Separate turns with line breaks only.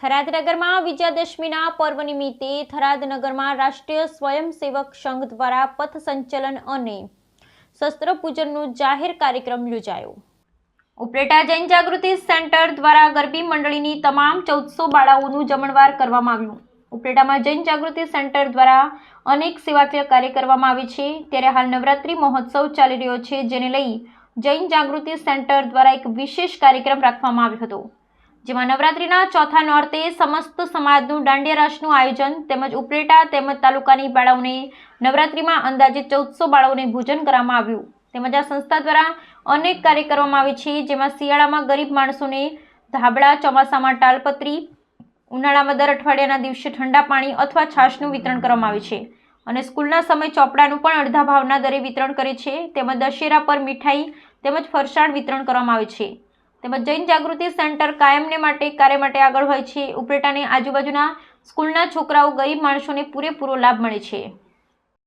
થરાદ નગરમાં વિજયાદશમીના પર્વ નિમિત્તે થરાદનગરમાં રાષ્ટ્રીય સ્વયંસેવક સંઘ દ્વારા પથ સંચલન અને શસ્ત્ર પૂજનનો જાહેર કાર્યક્રમ યોજાયો. ઉપલેટા જૈન જાગૃતિ સેન્ટર દ્વારા ગરબી મંડળીની તમામ ચૌદસો બાળાઓનું જમણવાર કરવામાં આવ્યું. ઉપલેટામાં જૈન જાગૃતિ સેન્ટર દ્વારા અનેક સેવાકીય કાર્ય કરવામાં આવે છે. ત્યારે હાલ નવરાત્રિ મહોત્સવ ચાલી રહ્યો છે, જેને લઈ જૈન જાગૃતિ સેન્ટર દ્વારા એક વિશેષ કાર્યક્રમ રાખવામાં આવ્યો હતો. જેમાં નવરાત્રિના ચોથા નોરતે સમસ્ત સમાજનું દાંડિયા રાસનું આયોજન તેમજ ઉપલેટા તેમજ તાલુકાની બાળાઓને નવરાત્રિમાં અંદાજે ચૌદસો બાળાઓને ભોજન કરવામાં આવ્યું. તેમજ આ સંસ્થા દ્વારા અનેક કાર્ય કરવામાં આવે છે, જેમાં શિયાળામાં ગરીબ માણસોને ધાબળા, ચોમાસામાં ટાલપત્રી, ઉનાળામાં દર અઠવાડિયાના દિવસે ઠંડા પાણી અથવા છાશનું વિતરણ કરવામાં આવે છે. અને સ્કૂલના સમય ચોપડાનું પણ અડધા ભાવના દરે વિતરણ કરે છે. તેમજ દશેરા પર મીઠાઈ તેમજ ફરસાણ વિતરણ કરવામાં આવે છે. તેમજ જૈન જાગૃતિ સેન્ટર કાયમને માટે, કાર્ય માટે આગળ હોય છે. ઉપલેટાની આજુબાજુના સ્કૂલના છોકરાઓ ગરીબ માણસોને પૂરેપૂરો લાભ મળે છે.